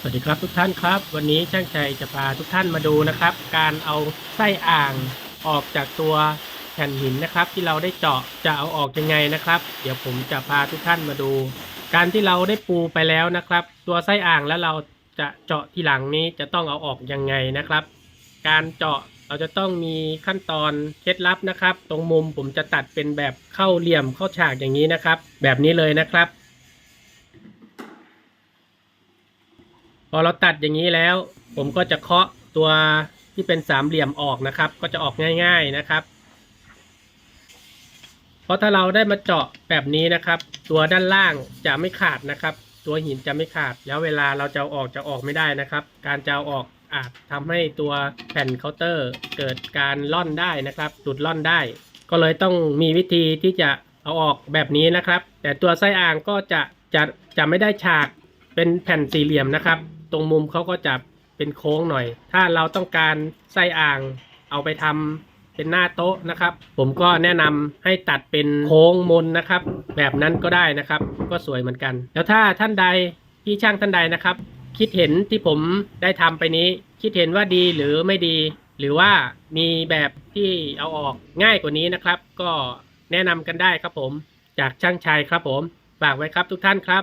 สวัสดีครับทุกท่านครับ วันนี้ช่างใจจะพาทุกท่านมาดูนะครับ การเอาไส้อ่างออกจากตัวแผ่นหินนะครับ ที่เราได้เจาะจะเอาออกยังไงนะครับ เดี๋ยวผมจะพาทุกท่านมาดู การที่เราได้ปูไปแล้วนะครับ ตัวไส้อ่างแล้วเราจะเจาะทีหลังนี้จะต้องเอาออกยังไงนะครับ การเจาะเราจะต้องมีขั้นตอนเคล็ดลับนะครับ ตรงมุมผมจะตัดเป็นแบบเข้าเหลี่ยมเข้าฉากอย่างนี้นะครับ แบบนี้เลยนะครับ พอเราตัดอย่างนี้แล้ว ผมก็จะเคาะตัวที่เป็นสามเหลี่ยมออกนะครับ ก็จะออกง่าย ๆนะครับ เพราะถ้าเราได้มาเจาะแบบนี้นะครับ ตัวด้านล่างจะไม่ขาดนะครับ ตัวหินจะไม่ขาด แล้วเวลาเราจะออกจะออกไม่ได้นะครับ การจะเอาออกอาจทำให้ตัวแผ่นเคาน์เตอร์เกิดการล่อนได้นะครับหลุดล่อนได้ ก็เลยต้องมีวิธีที่จะเอาออกแบบนี้นะครับ แต่ตัวไส้อ่างก็จะจะจะไม่ได้ฉากเป็นแผ่นสี่เหลี่ยมนะครับ ตรงมุมเขาก็จะเป็นโค้งหน่อย ถ้าเราต้องการไส้อ่างเอาไปทำเป็นหน้าโต๊ะนะครับ ผมก็แนะนำให้ตัดเป็นโค้งมนนะครับ แบบนั้นก็ได้นะครับ ก็สวยเหมือนกัน แล้วถ้าท่านใดพี่ช่างท่านใดนะครับ คิดเห็นที่ผมได้ทำไปนี้ คิดเห็นว่าดีหรือไม่ดี หรือว่ามีแบบที่เอาออกง่ายกว่านี้นะครับ ก็แนะนำกันได้ครับผม จากช่างชัยครับผมฝากไว้ครับทุกท่านครับ